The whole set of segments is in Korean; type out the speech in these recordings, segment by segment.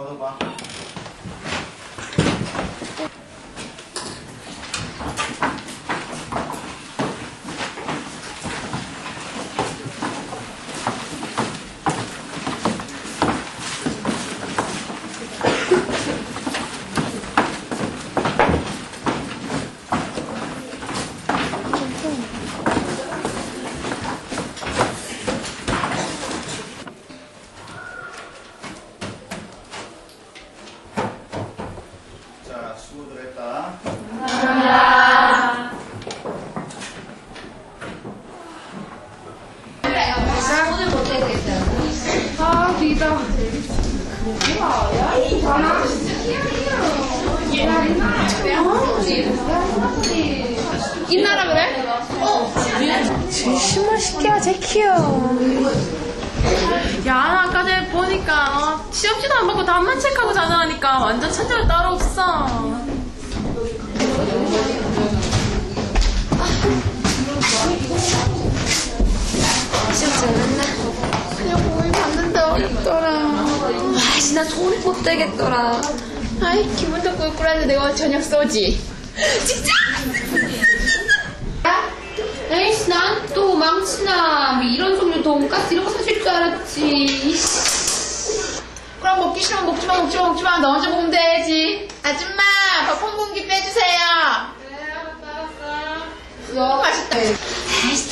好的爸 수고들 했다. 있나라 그래? 진심을 시켜 제키요 야, 나 아까 전에 보니까, 어, 시험지도 안 받고 답만 체크하고 자자하니까 완전 천재가 따로 없어. 어렵더라 아이씨 나 손이 못 대겠더라 아이, 기분도 꿀꿀한데 내가 저녁 쏘지. 진짜? 에이씨, 난 또 망치나, 뭐 이런 종류 돈가스 이런 거 사실 줄 알았지. 그럼 먹기 싫으면 먹지 마, 먹지 마, 먹지 마. 너 혼자 먹으면 되지. 아줌마, 밥 한 공기 빼주세요. 너무 맛있다.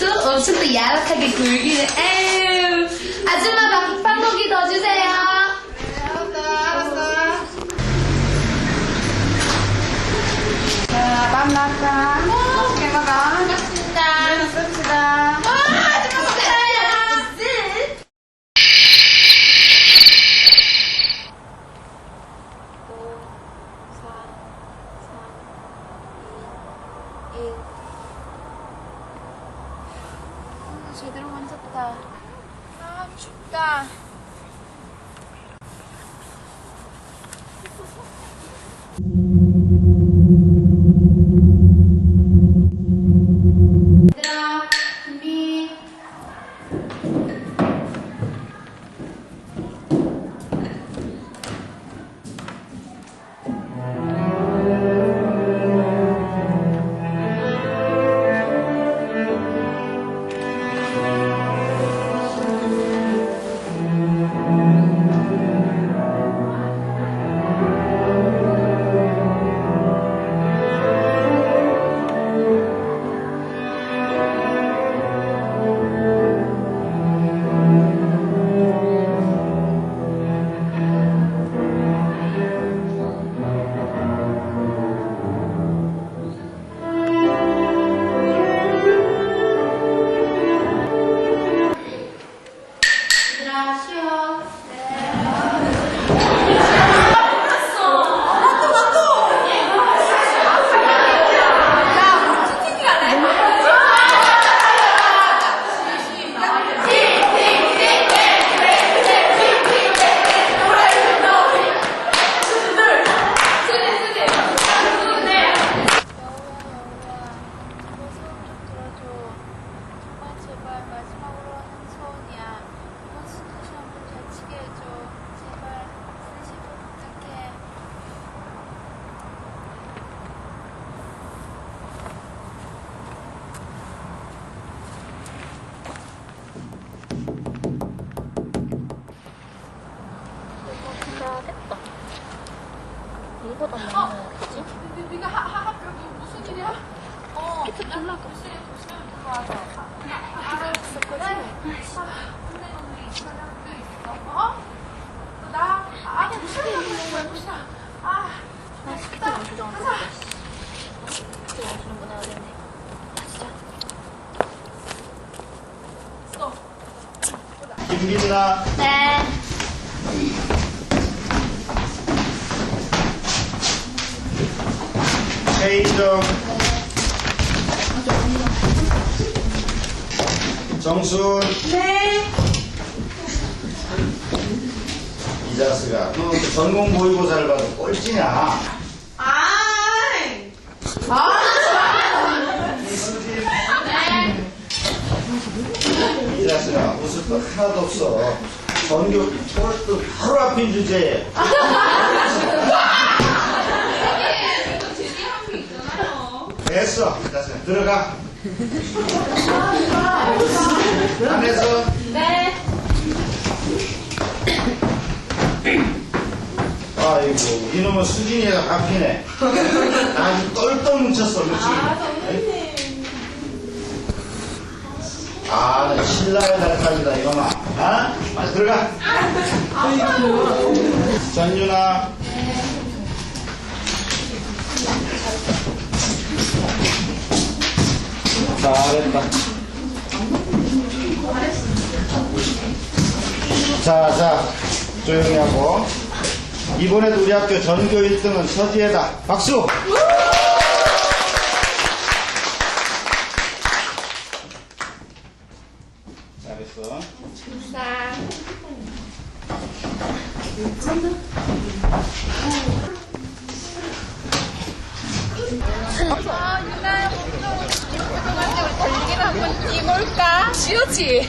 또 엄청 또 야릇하게 굴기네 에휴 아줌마 밥 밥 나왔다 맛있게 먹어 반갑습니다. 반갑습니다. 네가 하, 하, 하, 무슨 일이야? 어. 밑에 올라가. 조심히 조심히 들어와서. 알았어, 그래? 어? 나, 아, 무슨 일이야? 뭐야, 무슨 아, 맛있겠다. 가자. 김빈나. 네 최인정. 정순. 네. 이 자식아, 너 전공 모의고사를 봐도 꼴찌냐? 아이. 이 자식아, 웃을 거 하나도 없어. 전교 꼴등 바로 앞인 주제에. 됐어. 이 자식아, 들어가. 안에서. 네. 아이고, 이놈은 수진이가 잡히네. 아주 똘똘 뭉쳤어, 그치? 아, 나 신라의 달까지다, 이놈아. 아? 빨리 들어가. 전윤아. 잘했다. 자, 자, 조용히 하고. 이번에도 우리 학교 전교 1등은 서지혜다. 박수! 잘했어. 아, 유나야, 우리 달리기를 한번 뛰볼까? 지우지.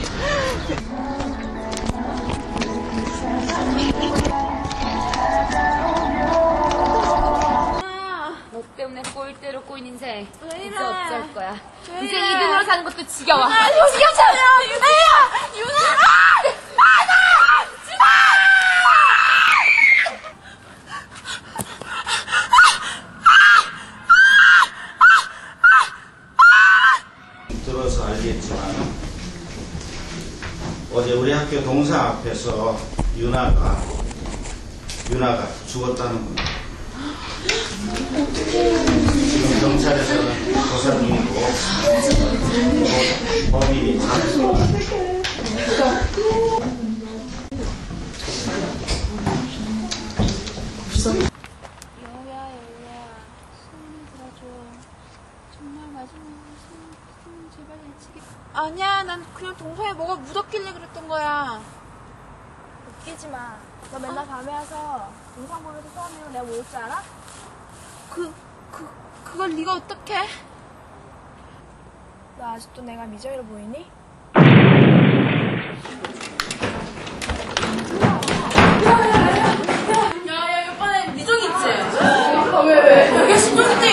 너 때문에 꼴대로 꼬인 인생 왜 이래? 이제 어쩔 거야. 왜 이제 이래? 2등으로 사는 것도 지겨워. 아, 지겹잖아. 유나야! 유나! 아! 아, 나! 지마! 알겠지만 어제 우리 학교 동상 앞에서 유나가 유나가 죽었다는 거야. 지금 경찰에서는 조사 중이고 잡았어. 여우야, 여우야. 손을 들어줘. 정말 마지막으로 손, 손 제발 다치게. 아니야, 난 그냥 동서에 뭐가 묻었길래 그랬던 거야. 웃기지 마. 너 맨날 밤에 와서 동상 보면서 싸우면 내가 뭐올 줄 알아? 그, 그, 그걸 네가 어떻게? 너 아직도 내가 미저이로 보이니? 야, 야, 오빠네 미정 있지? 아, 왜, 왜? 이게 신정인데